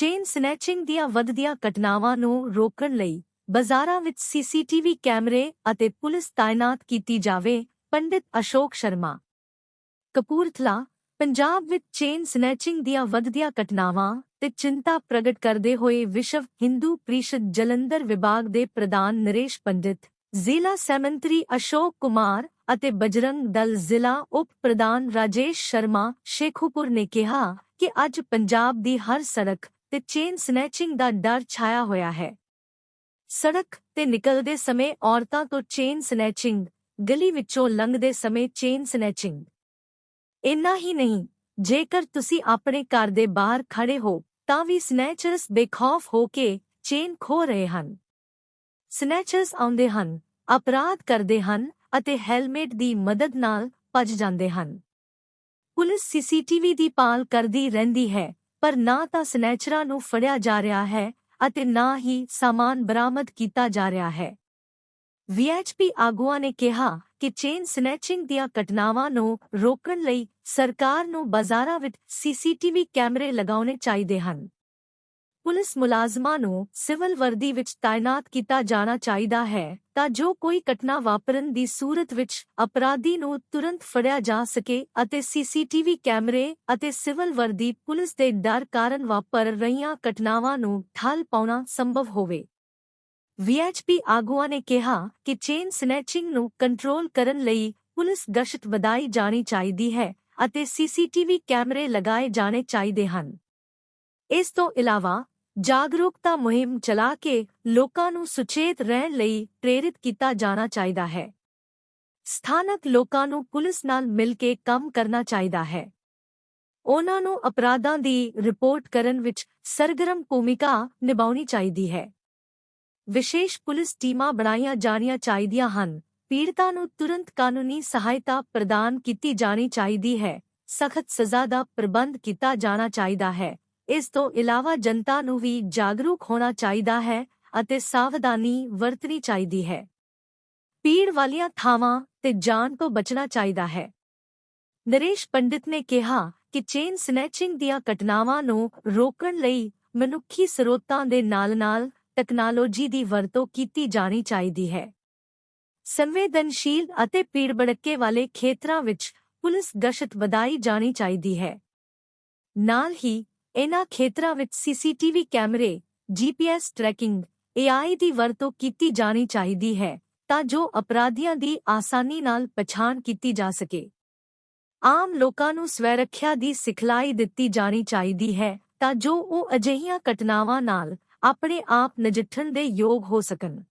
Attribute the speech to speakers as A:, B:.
A: Chain snatching ਦੀਆਂ ਵੱਧਦੀਆਂ ਘਟਨਾਵਾਂ ਨੂੰ ਰੋਕਣ ਲਈ ਬਾਜ਼ਾਰਾਂ ਵਿੱਚ ਸੀਸੀਟੀਵੀ ਕੈਮਰੇ ਅਤੇ ਪੁਲਿਸ ਤਾਇਨਾਤ ਕੀਤੀ ਜਾਵੇ, ਪੰਡਿਤ ਅਸ਼ੋਕ ਸ਼ਰਮਾ। ਕਪੂਰਥਲਾ, ਪੰਜਾਬ ਵਿੱਚ ਚੇਨ ਸਨੈਚਿੰਗ ਦੀਆਂ ਵੱਧਦੀਆਂ ਘਟਨਾਵਾਂ ਤੇ ਚਿੰਤਾ ਪ੍ਰਗਟ ਕਰਦੇ ਹੋਏ ਵਿਸ਼ਵ ਹਿੰਦੂ ਪ੍ਰੀਸ਼ਦ ਜਲੰਧਰ ਵਿਭਾਗ ਦੇ ਪ੍ਰਧਾਨ ਨਰੇਸ਼ ਪੰਡਿਤ, ਜ਼ਿਲ੍ਹਾ ਸੈਮੰਤਰੀ ਅਸ਼ੋਕ ਕੁਮਾਰ ਅਤੇ ਬਜਰੰਗ ਦਲ ਜ਼ਿਲ੍ਹਾ ਉਪ ਪ੍ਰਧਾਨ ਰਾਜੇਸ਼ ਸ਼ਰਮਾ ਸ਼ੇਖੂਪੁਰ ਨੇ ਕਿਹਾ ਕਿ ਅੱਜ ਪੰਜਾਬ ਦੀ ਹਰ ਸੜਕ ਤੇ ਚੇਨ ਸਨੈਚਿੰਗ ਦਾ ਡਰ ਛਾਇਆ ਹੋਇਆ ਹੈ। ਸੜਕ ਤੇ ਨਿਕਲਦੇ ਸਮੇਂ ਔਰਤਾਂ ਤੋਂ ਚੇਨ ਸਨੈਚਿੰਗ ਗਲੀ ਵਿੱਚੋਂ ਲੰਘਦੇ ਸਮੇਂ ਚੇਨ ਸਨੈਚਿੰਗ ਇੰਨਾ ਹੀ ਨਹੀਂ, ਜੇਕਰ ਤੁਸੀਂ ਆਪਣੇ ਘਰ ਦੇ ਬਾਹਰ ਖੜੇ ਹੋ, ਤਾਂ ਵੀ ਸਨੈਚਰਸ ਬੇਖੌਫ ਹੋ ਕੇ ਚੇਨ ਖੋ ਰਹੇ ਹਨ। ਸਨੈਚਰਸ ਆਉਂਦੇ ਹਨ, ਅਪਰਾਧ ਕਰਦੇ ਹਨ ਅਤੇ ਹੈਲਮੇਟ ਦੀ ਮਦਦ ਨਾਲ ਭੱਜ ਜਾਂਦੇ ਹਨ। ਪੁਲਿਸ ਸੀਸੀਟੀਵੀ ਦੀ ਪਾਲ ਕਰਦੀ ਰਹਿੰਦੀ ਹੈ ਪਰ ਨਾ ਤਾਂ ਸਨੈਚਰਾਂ ਨੂੰ ਫੜਿਆ ਜਾ ਰਿਹਾ ਹੈ ਅਤੇ ਨਾ ਹੀ ਸਾਮਾਨ ਬਰਾਮਦ ਕੀਤਾ ਜਾ ਰਿਹਾ ਹੈ। ਵੀਐਚਪੀ ਆਗੂਆਂ ਨੇ ਕਿਹਾ ਕਿ ਚੇਨ ਸਨੈਚਿੰਗ ਦੀਆਂ ਘਟਨਾਵਾਂ ਨੂੰ ਰੋਕਣ ਲਈ ਸਰਕਾਰ ਨੂੰ ਬਾਜ਼ਾਰਾਂ ਵਿੱਚ ਸੀਸੀਟੀਵੀ ਕੈਮਰੇ ਲਗਾਉਣੇ ਚਾਹੀਦੇ ਹਨ। ਪੁਲਿਸ ਮੁਲਾਜ਼ਮਾਂ ਨੂੰ ਸਿਵਲ ਵਰਦੀ ਵਿੱਚ ਤਾਇਨਾਤ ਕੀਤਾ ਜਾਣਾ ਚਾਹੀਦਾ ਹੈ ਤਾਂ ਜੋ ਕੋਈ ਘਟਨਾ ਵਾਪਰਨ ਦੀ ਸੂਰਤ ਵਿੱਚ ਅਪਰਾਧੀ ਨੂੰ ਤੁਰੰਤ ਫੜਿਆ ਜਾ ਸਕੇ ਅਤੇ ਸੀਸੀਟੀਵੀ ਕੈਮਰੇ ਅਤੇ ਸਿਵਲ ਵਰਦੀ ਪੁਲਿਸ ਦੇ ਡਰ ਕਾਰਨ ਵਾਪਰ ਰਹੀਆਂ ਘਟਨਾਵਾਂ ਨੂੰ ਠੱਲ ਪਾਉਣਾ ਸੰਭਵ ਹੋਵੇ। ਵੀਐਚਪੀ ਆਗੂਆਂ ਨੇ ਕਿਹਾ ਕਿ ਚੇਨ ਸਨੈਚਿੰਗ ਨੂੰ ਕੰਟਰੋਲ ਕਰਨ ਲਈ ਪੁਲਿਸ ਗਸ਼ਤ ਵਧਾਈ ਜਾਣੀ ਚਾਹੀਦੀ ਹੈ ਅਤੇ ਸੀਸੀਟੀਵੀ ਕੈਮਰੇ ਲਗਾਏ ਜਾਣੇ ਚਾਹੀਦੇ ਹਨ। ਇਸ ਤੋਂ ਇਲਾਵਾ ਜਾਗਰੂਕਤਾ ਮੁਹਿੰਮ ਚਲਾ ਕੇ ਲੋਕਾਂ ਨੂੰ ਸੁਚੇਤ ਰਹਿਣ ਲਈ ਪ੍ਰੇਰਿਤ ਕੀਤਾ ਜਾਣਾ ਚਾਹੀਦਾ ਹੈ। ਸਥਾਨਕ ਲੋਕਾਂ ਨੂੰ ਪੁਲਿਸ ਨਾਲ ਮਿਲ ਕੇ ਕੰਮ ਕਰਨਾ ਚਾਹੀਦਾ ਹੈ। ਉਹਨਾਂ ਨੂੰ ਅਪਰਾਧਾਂ ਦੀ ਰਿਪੋਰਟ ਕਰਨ ਵਿੱਚ ਸਰਗਰਮ ਭੂਮਿਕਾ ਨਿਭਾਉਣੀ ਚਾਹੀਦੀ ਹੈ। ਵਿਸ਼ੇਸ਼ ਪੁਲਿਸ ਟੀਮਾਂ ਬਣਾਈਆਂ ਜਾਣੀਆਂ ਚਾਹੀਦੀਆਂ ਹਨ। ਪੀੜਤਾਂ ਨੂੰ ਤੁਰੰਤ ਕਾਨੂੰਨੀ ਸਹਾਇਤਾ ਪ੍ਰਦਾਨ ਕੀਤੀ ਜਾਣੀ ਚਾਹੀਦੀ ਹੈ। ਸਖਤ ਸਜ਼ਾ ਦਾ ਪ੍ਰਬੰਧ ਕੀਤਾ ਜਾਣਾ ਚਾਹੀਦਾ ਹੈ। ਇਸ ਤੋਂ ਇਲਾਵਾ ਜਨਤਾ ਨੂੰ ਵੀ ਜਾਗਰੂਕ ਹੋਣਾ ਚਾਹੀਦਾ ਹੈ ਅਤੇ ਸਾਵਧਾਨੀ ਵਰਤਣੀ ਚਾਹੀਦੀ ਹੈ। ਪੀੜ ਵਾਲੀਆਂ ਥਾਵਾਂ ਤੇ ਜਾਨ ਤੋਂ ਬਚਣਾ ਚਾਹੀਦਾ ਹੈ। ਨਰੇਸ਼ ਪੰਡਿਤ ਨੇ ਕਿਹਾ ਕਿ ਚੇਨ ਸਨੈਚਿੰਗ ਦੀਆਂ ਘਟਨਾਵਾਂ ਨੂੰ ਰੋਕਣ ਲਈ ਮਨੁੱਖੀ ਸਰੋਤਾਂ ਦੇ ਨਾਲ-ਨਾਲ ਟੈਕਨੋਲੋਜੀ ਦੀ ਵਰਤੋਂ ਕੀਤੀ ਜਾਣੀ ਚਾਹੀਦੀ ਹੈ। ਸੰਵੇਦਨਸ਼ੀਲ ਅਤੇ ਪੀੜ ਭੜੱਕੇ ਵਾਲੇ ਖੇਤਰਾਂ ਵਿੱਚ ਪੁਲਿਸ ਗਸ਼ਤ ਵਧਾਈ ਜਾਣੀ ਚਾਹੀਦੀ ਹੈ। ਨਾਲ ਹੀ ਇਨ੍ਹਾਂ ਖੇਤਰਾਂ ਵਿੱਚ ਸੀਸੀਟੀਵੀ ਕੈਮਰੇ, ਜੀਪੀਐਸ ਟਰੈਕਿੰਗ, ਏਆਈ ਦੀ ਵਰਤੋਂ ਕੀਤੀ ਜਾਣੀ ਚਾਹੀਦੀ ਹੈ ਤਾਂ ਜੋ ਅਪਰਾਧੀਆਂ ਦੀ ਆਸਾਨੀ ਨਾਲ ਪਛਾਣ ਕੀਤੀ ਜਾ ਸਕੇ। ਆਮ ਲੋਕਾਂ ਨੂੰ ਸਵੈਰੱਖਿਆ ਦੀ ਸਿਖਲਾਈ ਦਿੱਤੀ ਜਾਣੀ ਚਾਹੀਦੀ ਹੈ ਤਾਂ ਜੋ ਉਹ ਅਜਿਹੀਆਂ ਘਟਨਾਵਾਂ ਨਾਲ ਆਪਣੇ ਆਪ ਨਜਿੱਠਣ ਦੇ ਯੋਗ ਹੋ ਸਕਣ।